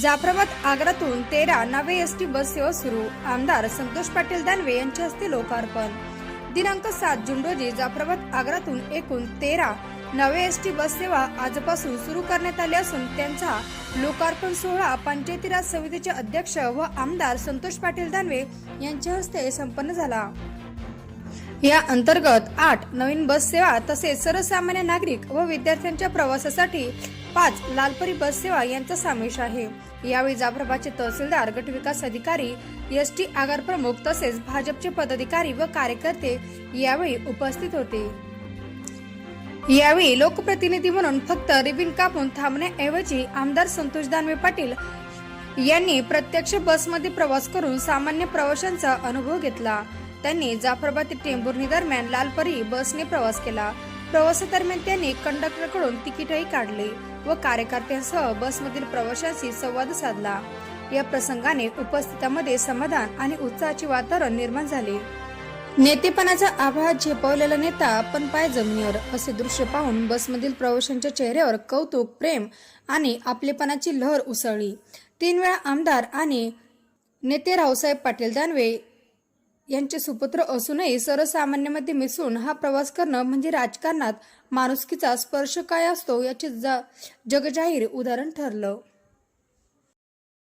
जाफराबाद आग्रातून तेरा नवे S T bus सेवा सुरू. आमदार संतोष पाटील दानवे यांच्या हस्ते लोकार्पण. दिनांक सात जून रोजी जाफराबाद आग्रातून एकूण तेरा नवे एस टी बस सेवा आजपासून सुरू करण्यात आली असून त्यांचा लोकार्पण सोहळा पंचायती राज समितीचे अध्यक्ष व आमदार संतोष पाटील दानवे यांच्या हस्ते संपन्न झाला. या अंतर्गत आठ नवीन बस सेवा तसेच सर्वसामान्य नागरिक व विद्यार्थ्यांच्या प्रवासासाठी पाच लालपरी बस सेवा यांचा समावेश आहे. यावेळी जाफराबादचे तहसीलदार गट विकास अधिकारी एस टी आगार प्रमुख तसेच भाजपचे पदाधिकारी व कार्यकर्ते यावेळी उपस्थित होते. यावेळी लोकप्रतिनिधी म्हणून फक्त रिबिन कापून थांबण्याऐवजी आमदार संतोष दानवे पाटील यांनी प्रत्यक्ष बसमध्ये प्रवास करून सामान्य प्रवाशांचा अनुभव घेतला. त्यांनी जाफराबाद ते टेंभुर्णी दरम्यान लालपरी बसने प्रवास केला. प्रवासादरम्यान त्यांनी कंडक्टरकडून तिकीटही काढले व कार्यकर्त्यांसह बसमधील प्रवाशांशी संवाद साधला. या प्रसंगाने उपस्थितांमध्ये समाधान आणि उत्साहाचे वातावरण निर्माण झाले. नेतेपणाचा आभाळ झेपवलेला नेता पण पाय जमिनीवर असे दृश्य पाहून बसमधील प्रवाशांच्या चेहऱ्यावर कौतुक प्रेम आणि आपलेपणाची लहर उसळली. तीन वेळा आमदार आणि नेते रावसाहेब पाटील दानवे यांचे सुपुत्र असूनही सर्वसामान्यामध्ये मिसळून हा प्रवास करणं म्हणजे राजकारणात माणुसकीचा स्पर्श काय असतो याचे जा- जगजाहीर उदाहरण ठरलं.